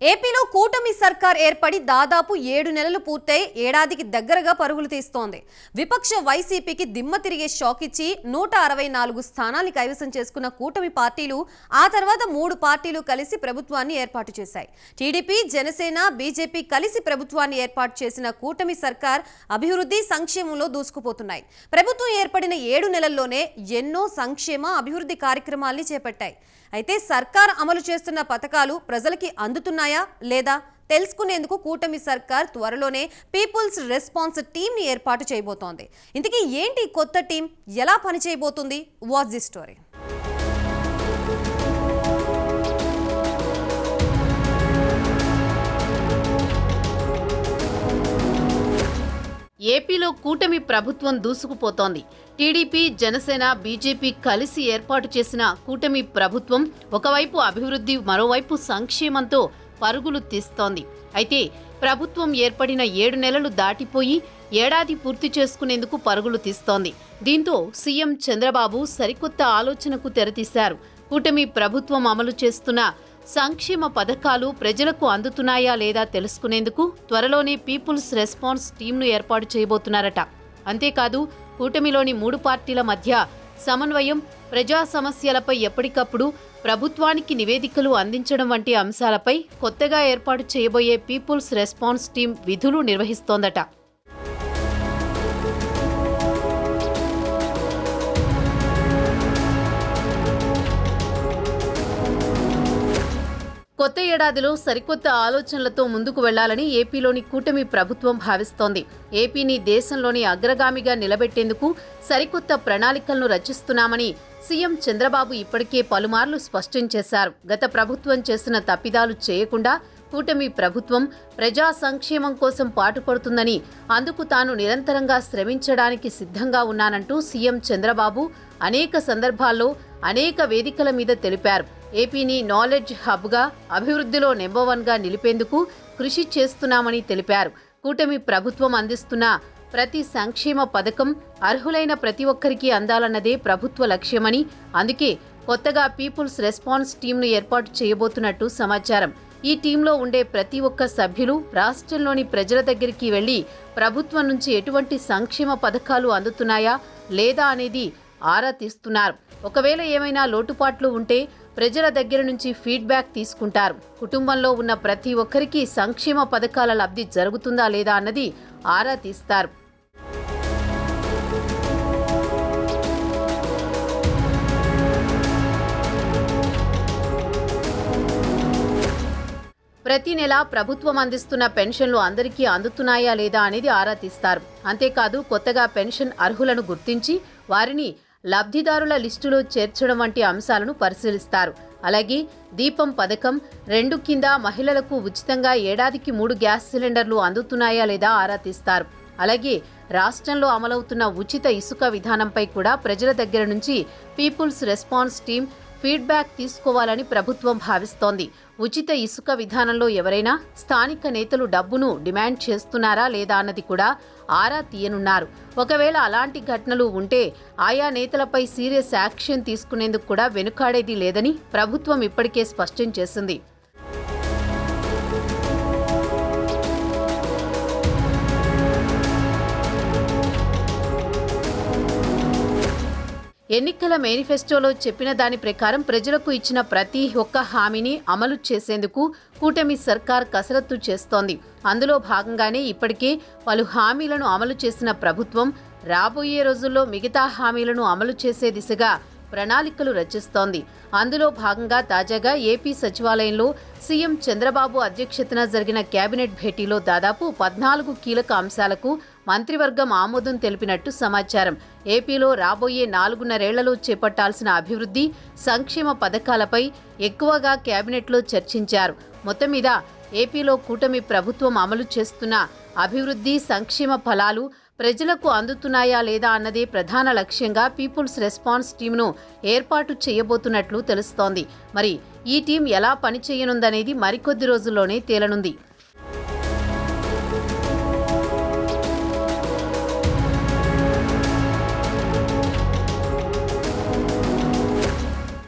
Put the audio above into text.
ఏపీలో కూటమి సర్కార్ ఏర్పడి దాదాపు ఏడు నెలలు పూర్తయి ఏడాదికి దగ్గరగా పరుగులు తీస్తోంది. విపక్ష వైసీపీకి దిమ్మ తిరిగే షాక్ ఇచ్చి నూట అరవై నాలుగు స్థానాలు కైవసం చేసుకున్న కూటమి పార్టీలు ఆ తర్వాత మూడు పార్టీలు కలిసి ప్రభుత్వాన్ని ఏర్పాటు చేశాయి. టీడీపీ జనసేన బీజేపీ కలిసి ప్రభుత్వాన్ని ఏర్పాటు చేసిన కూటమి సర్కార్ అభివృద్ధి సంక్షేమంలో దూసుకుపోతున్నాయి. ప్రభుత్వం ఏర్పడిన ఏడు నెలల్లోనే ఎన్నో సంక్షేమ అభివృద్ధి కార్యక్రమాల్ని చేపట్టాయి. అయితే సర్కార్ అమలు చేస్తున్న పథకాలు ప్రజలకి అందుతున్నాయా లేదా? తెలుసుకునేందుకు కూటమి సర్కార్ త్వరలోనే పీపుల్స్ రెస్పాన్స్ టీంని ఏర్పాటు చేయబోతోంది. ఇంతకీ ఏంటి కొత్త టీం ఎలా పనిచేయబోతుంది? Was the story. ఏపీలో కూటమి ప్రభుత్వం దూసుకుపోతోంది. టీడీపీ జనసేన బీజేపీ కలిసి ఏర్పాటు చేసిన కూటమి ప్రభుత్వం ఒకవైపు అభివృద్ధి మరోవైపు సంక్షేమంతో పరుగులు తీస్తోంది. అయితే ప్రభుత్వం ఏర్పడిన ఏడు నెలలు దాటిపోయి ఏడాది పూర్తి చేసుకునేందుకు పరుగులు తీస్తోంది. దీంతో సీఎం చంద్రబాబు సరికొత్త ఆలోచనకు తెరతీశారు. కూటమి ప్రభుత్వం అమలు చేస్తున్న సంక్షేమ పథకాలు ప్రజలకు అందుతున్నాయా లేదా తెలుసుకునేందుకు త్వరలోనే పీపుల్స్ రెస్పాన్స్ టీంను ఏర్పాటు చేయబోతున్నారట. అంతేకాదు కూటమిలోని మూడు పార్టీల మధ్య సమన్వయం ప్రజా సమస్యలపై ఎప్పటికప్పుడు ప్రభుత్వానికి నివేదికలు అందించడం వంటి అంశాలపై కొత్తగా ఏర్పాటు చేయబోయే పీపుల్స్ రెస్పాన్స్ టీం విధులు నిర్వహిస్తోందట. కొత్త ఏడాదిలో సరికొత్త ఆలోచనలతో ముందుకు వెళ్ళాలని ఏపీలోని కూటమి ప్రభుత్వం భావిస్తోంది. ఏపీని దేశంలోని అగ్రగామిగా నిలబెట్టేందుకు సరికొత్త ప్రణాళికలను రచిస్తున్నామని సీఎం చంద్రబాబు ఇప్పటికే పలుమార్లు స్పష్టం చేశారు. గత ప్రభుత్వం చేసిన తప్పిదాలు చేయకుండా కూటమి ప్రభుత్వం ప్రజా సంక్షేమం కోసం పాటుపడుతుందని అందుకు తాను నిరంతరంగా శ్రమించడానికి సిద్ధంగా ఉన్నానంటూ సీఎం చంద్రబాబు అనేక సందర్భాల్లో అనేక వేదికల మీద తెలిపారు. ఏపీని నాలెడ్జ్ హబ్గా అభివృద్ధిలో నెంబర్ వన్గా నిలిపేందుకు కృషి చేస్తున్నామని తెలిపారు. కూటమి ప్రభుత్వం అందిస్తున్న ప్రతి సంక్షేమ పథకం అర్హులైన ప్రతి ఒక్కరికి అందాలన్నదే ప్రభుత్వ లక్ష్యమని అందుకే కొత్తగా పీపుల్స్ రెస్పాన్స్ టీంను ఏర్పాటు చేయబోతున్నట్టు సమాచారం. ఈ టీంలో ఉండే ప్రతి ఒక్క సభ్యులు రాష్ట్రంలోని ప్రజల దగ్గరికి వెళ్ళి ప్రభుత్వం నుంచి ఎటువంటి సంక్షేమ పథకాలు అందుతున్నాయా లేదా అనేది ఆరా తీస్తున్నారు. ఒకవేళ ఏమైనా లోటుపాట్లు ఉంటే ప్రజల దగ్గర నుంచి ఫీడ్బ్యాక్ తీసుకుంటారు. కుటుంబంలో ఉన్న ప్రతి ఒక్కరికి సంక్షేమ పథకాల లబ్ధి జరుగుతుందా లేదా అన్నది ఆరా తీస్తారు. ప్రతి నెల ప్రభుత్వం అందిస్తున్న పెన్షన్లు అందరికీ అందుతున్నాయా లేదా అనేది ఆరా తీస్తారు. అంతేకాదు కొత్తగా పెన్షన్ అర్హులను గుర్తించి వారిని లబ్ధిదారుల లిస్టులో చేర్చడం వంటి అంశాలను పరిశీలిస్తారు. అలాగే దీపం పథకం రెండు కింద మహిళలకు ఉచితంగా ఏడాదికి మూడు గ్యాస్ సిలిండర్లు అందుతున్నాయా లేదా ఆరా తీస్తారు. అలాగే రాష్ట్రంలో అమలవుతున్న ఉచిత ఇసుక విధానంపై కూడా ప్రజల దగ్గర నుంచి పీపుల్స్ రెస్పాన్స్ టీం ఫీడ్బ్యాక్ తీసుకోవాలని ప్రభుత్వం భావిస్తోంది. ఉచిత ఇసుక విధానంలో ఎవరైనా స్థానిక నేతలు డబ్బును డిమాండ్ చేస్తున్నారా లేదా అన్నది కూడా ఆరా తీయనున్నారు. ఒకవేళ అలాంటి ఘటనలు ఉంటే ఆయా నేతలపై సీరియస్ యాక్షన్ తీసుకునేందుకు కూడా వెనుకాడేది లేదని ప్రభుత్వం ఇప్పటికే స్పష్టం చేసింది. ఎన్నికల మేనిఫెస్టోలో చెప్పిన దాని ప్రకారం ప్రజలకు ఇచ్చిన ప్రతి ఒక్క హామీని అమలు చేసేందుకు కూటమి సర్కార్ కసరత్తు చేస్తోంది. అందులో భాగంగానే ఇప్పటికే పలు హామీలను అమలు చేసిన ప్రభుత్వం రాబోయే రోజుల్లో మిగతా హామీలను అమలు చేసే దిశగా ప్రణాళికలు రచిస్తోంది. అందులో భాగంగా తాజాగా ఏపీ సచివాలయంలో సీఎం చంద్రబాబు అధ్యక్షతన జరిగిన కేబినెట్ భేటీలో దాదాపు పద్నాలుగు కీలక అంశాలకు మంత్రివర్గం ఆమోదం తెలిపినట్టు సమాచారం. ఏపీలో రాబోయే నాలుగున్నరేళ్ళలో చేపట్టాల్సిన అభివృద్ధి సంక్షేమ పథకాలపై ఎక్కువగా కేబినెట్లో చర్చించారు. మొత్తం మీద ఏపీలో కూటమి ప్రభుత్వం అమలు చేస్తున్న అభివృద్ధి సంక్షేమ ఫలాలు ప్రజలకు అందుతున్నాయా లేదా అన్నదే ప్రధాన లక్ష్యంగా పీపుల్స్ రెస్పాన్స్ టీంను ఏర్పాటు చేయబోతున్నట్లు తెలుస్తోంది. మరి ఈ టీం ఎలా పనిచేయనుందనేది మరికొద్ది రోజుల్లోనే తేలనుంది.